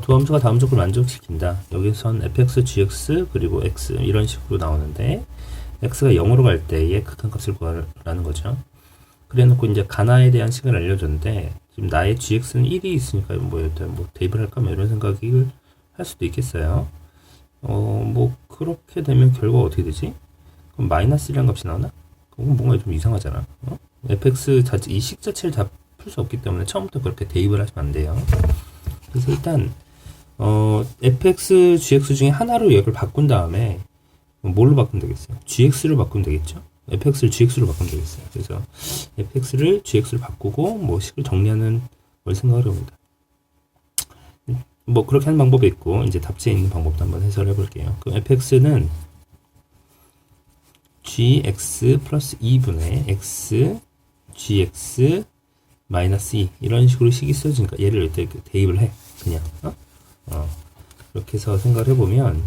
어, 두 함수가 다음 조건을 만족시킨다. 여기선 fx, gx 그리고 x 이런 식으로 나오는데 x가 0으로 갈 때의 극한값을 구하라는 거죠. 그래놓고 이제 가나에 대한 식을 알려줬는데 지금 나의 gx는 1이 있으니까 뭐, 일단 뭐 대입을 할까 뭐 이런 생각을 할 수도 있겠어요. 어, 뭐 그렇게 되면 결과가 어떻게 되지? 그럼 마이너스 1이라는 값이 나오나? 그건 뭔가 좀 이상하잖아. 어? fx 자체 이 식 자체를 다 풀 수 없기 때문에 처음부터 그렇게 대입을 하시면 안 돼요. 그래서 일단 어, fx, gx 중에 하나로 얘를 바꾼 다음에 뭘로 바꾸면 되겠어요? gx로 바꾸면 되겠죠? fx를 gx로 바꾸면 되겠어요. 그래서 fx를 gx로 바꾸고 뭐 식을 정리하는 걸 생각을 해봅니다. 뭐 그렇게 하는 방법이 있고 이제 답지에 있는 방법도 한번 해설해 볼게요. 그럼 fx는 gx 플러스 2분의 x gx 마이너스 2 이런 식으로 식이 써지니까 얘를 이렇게 대입을 해 그냥 어? 어. 이렇게 해서 생각을 해보면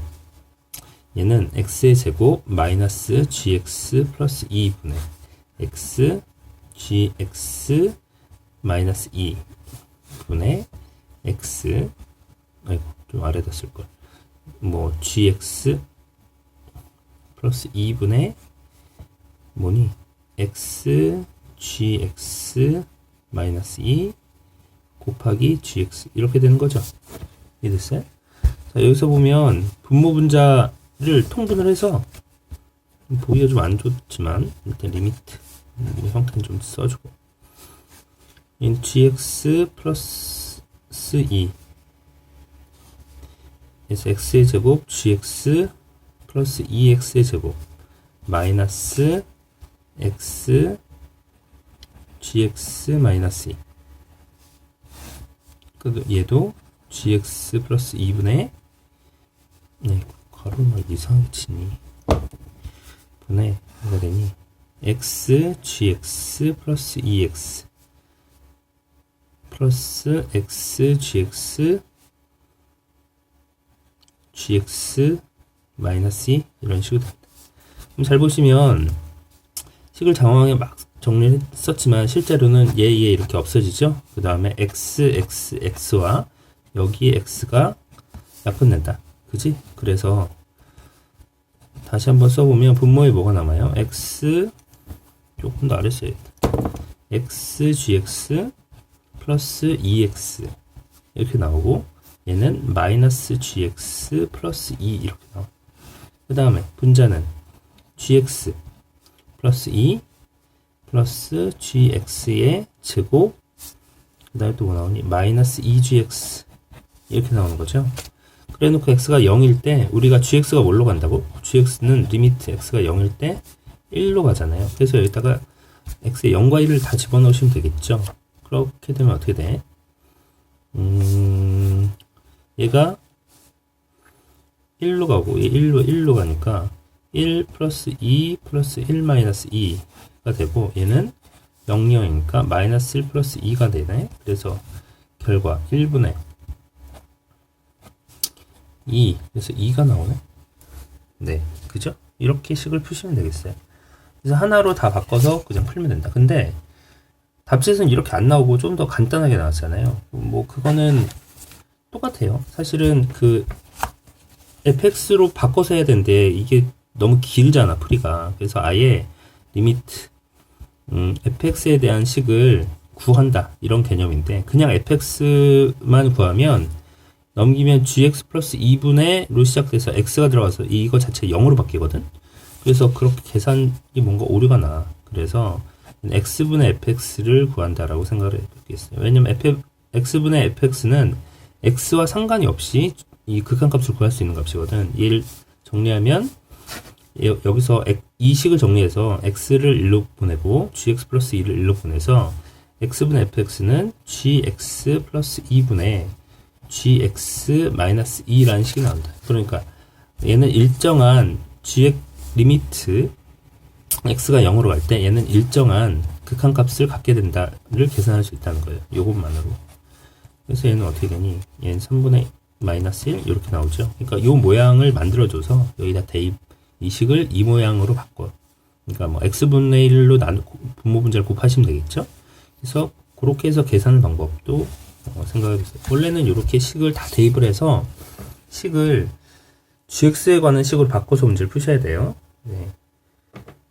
얘는 x의 제곱 마이너스 gx 플러스 2분의 x gx 마이너스 2 분의 x. 아이고 좀 아래다 쓸걸. 뭐 gx 플러스 2분의 뭐니? x gx 마이너스 2 곱하기 gx. 이렇게 되는 거죠. 이해됐어요? 자 여기서 보면 분모 분자를 통분을 해서 보기가 좀 안 좋지만 일단 리미트 뭐 형태는 좀 써주고 인 gx 플러스 2 그래서 x의 제곱 gx 플러스 2x의 제곱 마이너스 x gx 마이너스 2그 얘도 gx 플러스 2분의 네, 가로 막 이상하게 치니 분의 뭐가 되니 x gx 플러스 2x 플러스 x gx gx 마이너스 2 이런 식으로 됩니다. 그럼 잘 보시면 식을 장황하게 막 정리했었지만 실제로는 얘, 얘 이렇게 없어지죠. 그 다음에 x, x, x와 여기 x가 약분된다. 그지? 그래서 다시 한번 써보면 분모에 뭐가 남아요? x 조금 더 아래 써야겠다. x, gx 플러스 2x 이렇게 나오고 얘는 마이너스 gx 플러스 2 이렇게 나와. 그 다음에 분자는 gx 플러스 2 플러스 gx의 제곱 그 다음에 또 뭐 나오니? 마이너스 2gx 이렇게 나오는 거죠. 그래 놓고 x가 0일 때 우리가 gx가 뭘로 간다고? gx는 리미트 x가 0일 때 1로 가잖아요. 그래서 여기다가 x의 0과 1을 다 집어넣으시면 되겠죠. 그렇게 되면 어떻게 돼? 음, 얘가 1로 가고 얘 1로 1로 가니까 1 플러스 2 플러스 1 마이너스 2가 되고 얘는 0, 0이니까 마이너스 1 플러스 2가 되네. 그래서 결과 1분의 2 그래서 2가 나오네. 네, 그죠? 이렇게 식을 푸시면 되겠어요. 그래서 하나로 다 바꿔서 그냥 풀면 된다. 근데 답지에서는 이렇게 안 나오고 좀 더 간단하게 나왔잖아요. 뭐 그거는 똑같아요. 사실은 그 fx로 바꿔서 해야 되는데 이게 너무 길잖아 풀이가. 그래서 아예 리미트 음, fx에 대한 식을 구한다 이런 개념인데 그냥 fx만 구하면 넘기면 gx 플러스 2분의 로 시작돼서 x가 들어가서 이거 자체 0으로 바뀌거든. 그래서 그렇게 계산이 뭔가 오류가 나. 그래서 x분의 fx를 구한다라고 생각을 해보겠어요. 왜냐면 f, x분의 fx는 x와 상관이 없이 이 극한값을 구할 수 있는 값이거든. 얘를 정리하면 여기서 이 식을 정리해서 x를 1로 보내고 gx 플러스 2를 1로 보내서 x분의 fx는 gx 플러스 2분의 gx 마이너스 2라는 식이 나온다. 그러니까 얘는 일정한 gx 리미트 x가 0으로 갈 때 얘는 일정한 극한값을 갖게 된다를 계산할 수 있다는 거예요. 요것만으로. 그래서 얘는 어떻게 되니? 얘는 3분의 마이너스 1 이렇게 나오죠. 그러니까 요 모양을 만들어줘서 여기다 대입 이 식을 이 모양으로 바꿔. 그러니까 뭐 x분의 1로 나누 분모 분자를 곱하시면 되겠죠. 그래서 그렇게 해서 계산 방법도 어, 생각해보세요. 원래는 이렇게 식을 다 대입을 해서 식을 gx에 관한 식으로 바꿔서 문제를 푸셔야 돼요. 네.